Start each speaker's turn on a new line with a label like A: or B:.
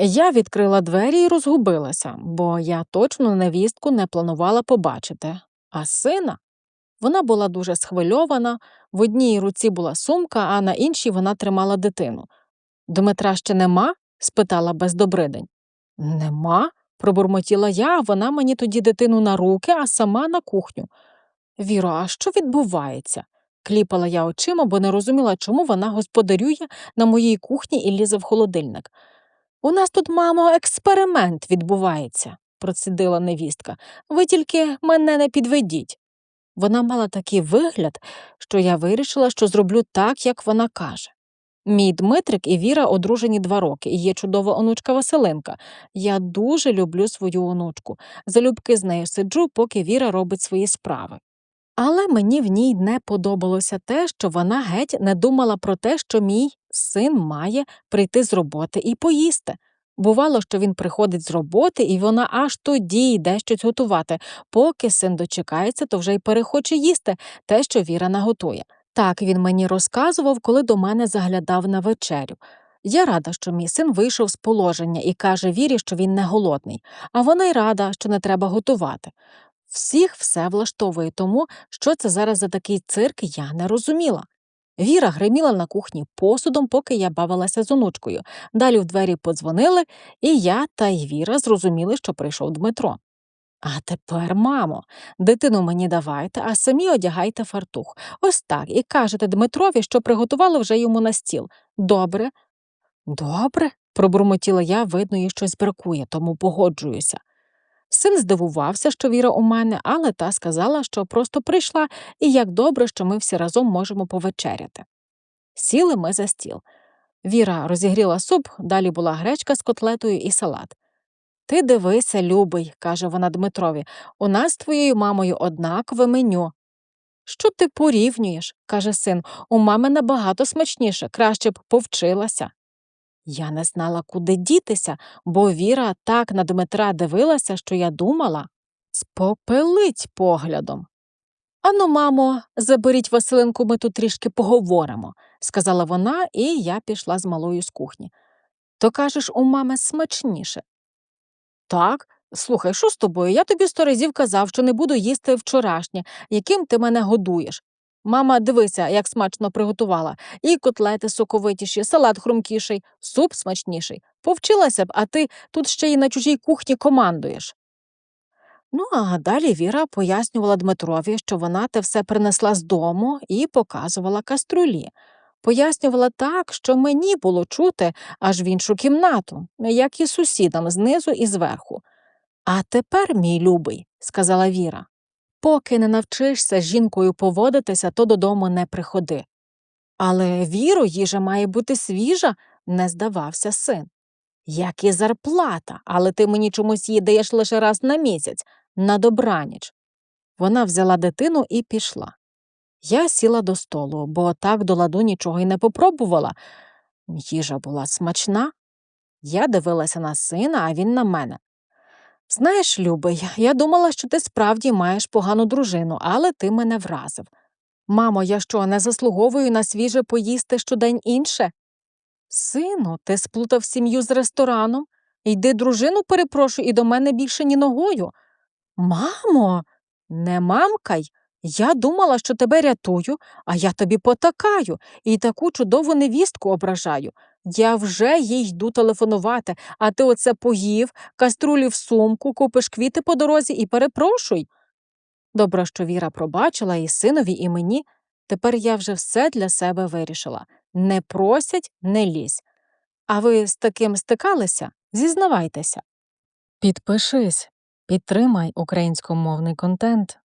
A: Я відкрила двері і розгубилася, бо я точно невістку не планувала побачити. А сина? Вона була дуже схвильована, в одній руці була сумка, а на іншій вона тримала дитину. Дмитра ще нема? спитала бездобридень. Нема, пробурмотіла я, а вона мені тоді дитину на руки, а сама на кухню. Віро, а що відбувається? кліпала я очима, бо не розуміла, чому вона господарює на моїй кухні і лізе в холодильник. У нас тут, мамо, експеримент відбувається, процідила невістка. Ви тільки мене не підведіть. Вона мала такий вигляд, що я вирішила, що зроблю так, як вона каже. Мій Дмитрик і Віра одружені два роки, і є чудова онучка Василинка. Я дуже люблю свою онучку. Залюбки з нею сиджу, поки Віра робить свої справи. Але мені в ній не подобалося те, що вона геть не думала про те, що мій син має прийти з роботи і поїсти. Бувало, що він приходить з роботи, і вона аж тоді йде щось готувати. Поки син дочекається, то вже й перехоче їсти те, що Віра наготує. Так він мені розказував, коли до мене заглядав на вечерю. Я рада, що мій син вийшов з положення і каже Вірі, що він не голодний, а вона й рада, що не треба готувати. Всіх все влаштовує, тому що це зараз за такий цирк, я не розуміла. Віра гриміла на кухні посудом, поки я бавилася з онучкою. Далі в двері подзвонили, і я та й Віра зрозуміли, що прийшов Дмитро. А тепер, мамо, дитину мені давайте, а самі одягайте фартух. Ось так, і кажете Дмитрові, що приготували вже йому на стіл. Добре? Добре, пробурмотіла я, видно, їй щось бракує, тому погоджуюся. Син здивувався, що Віра у мене, але та сказала, що просто прийшла, і як добре, що ми всі разом можемо повечеряти. Сіли ми за стіл. Віра розігріла суп, далі була гречка з котлетою і салат. Ти дивися, любий, каже вона Дмитрові, у нас з твоєю мамою однакове меню. Що ти порівнюєш? каже син, у мами набагато смачніше, краще б повчилася. Я не знала, куди дітися, бо Віра так на Дмитра дивилася, що я думала спопелить поглядом. Ану, мамо, заберіть Василинку, ми тут трішки поговоримо, сказала вона, і я пішла з малою з кухні. То кажеш, у мами смачніше. Так, слухай, що з тобою? Я тобі сто разів казав, що не буду їсти вчорашнє, яким ти мене годуєш. Мама, дивися, як смачно приготувала, і котлети соковитіші, салат хрумкіший, суп смачніший. Повчилася б, а ти тут ще й на чужій кухні командуєш. Ну, а далі Віра пояснювала Дмитрові, що вона те все принесла з дому і показувала каструлі. Пояснювала так, що мені було чути аж в іншу кімнату, як і сусідам знизу і зверху. А тепер, мій любий, сказала Віра, поки не навчишся з жінкою поводитися, то додому не приходи. Але Віро, їжа має бути свіжа, не здавався син. Як і зарплата, але ти мені чомусь її лише раз на місяць, на добраніч. Вона взяла дитину і пішла. Я сіла до столу, бо так до ладу нічого й не попробувала. Їжа була смачна. Я дивилася на сина, а він на мене. Знаєш, любий, я думала, що ти справді маєш погану дружину, але ти мене вразив. Мамо, я що, не заслуговую на свіже поїсти щодень інше? Сину, ти сплутав сім'ю з рестораном. Йди дружину перепрошую і до мене більше ні ногою. Мамо, не мамкай. Я думала, що тебе рятую, а я тобі потакаю і таку чудову невістку ображаю. Я вже їй йду телефонувати, а ти оце поїв, каструлі в сумку, купиш квіти по дорозі і перепрошуй. Добре, що Віра пробачила і синові, і мені. Тепер я вже все для себе вирішила. Не просять, не лізь. А ви з таким стикалися? Зізнавайтеся. Підпишись, підтримай українськомовний контент.